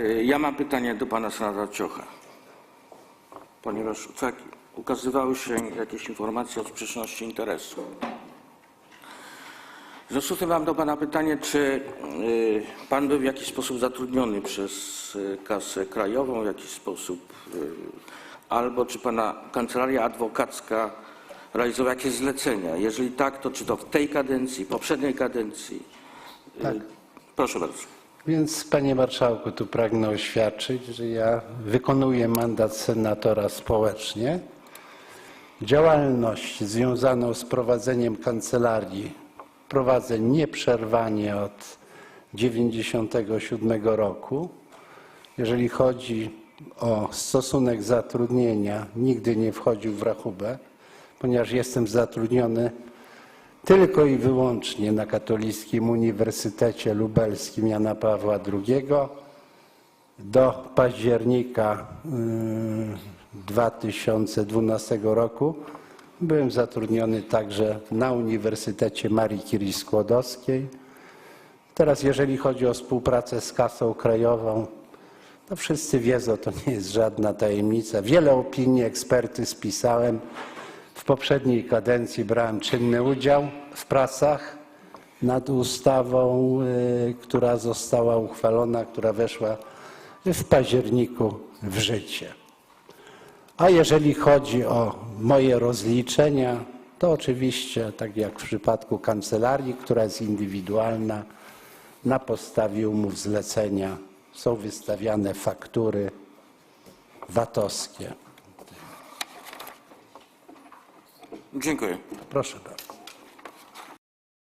Y, Ja mam pytanie do pana senatora Ciocha. Ponieważ tak, ukazywały się jakieś informacje o sprzeczności interesów. W związku z tym mam do pana pytanie, czy y, pan był w jakiś sposób zatrudniony przez y, kasę krajową, w jakiś sposób, albo czy pana kancelaria adwokacka realizowała jakieś zlecenia? Jeżeli tak, to czy to w tej kadencji, poprzedniej kadencji? Tak. Proszę bardzo. Więc, panie marszałku, tu pragnę oświadczyć, że ja wykonuję mandat senatora społecznie. Działalność związaną z prowadzeniem kancelarii prowadzę nieprzerwanie od 97 roku. Jeżeli chodzi o stosunek zatrudnienia, nigdy nie wchodził w rachubę, ponieważ jestem zatrudniony tylko i wyłącznie na Katolickim Uniwersytecie Lubelskim Jana Pawła II do października y, 2012 roku byłem zatrudniony także na Uniwersytecie Marii Curie Skłodowskiej. Teraz jeżeli chodzi o współpracę z Kasą Krajową, to wszyscy wiedzą, to nie jest żadna tajemnica. Wiele opinii eksperty spisałem. W poprzedniej kadencji brałem czynny udział w pracach nad ustawą, y, która została uchwalona, która weszła w październiku w życie. A jeżeli chodzi o moje rozliczenia, to oczywiście, tak jak w przypadku kancelarii, która jest indywidualna, na podstawie umów zlecenia są wystawiane faktury VAT-owskie. Dziękuję. Proszę bardzo.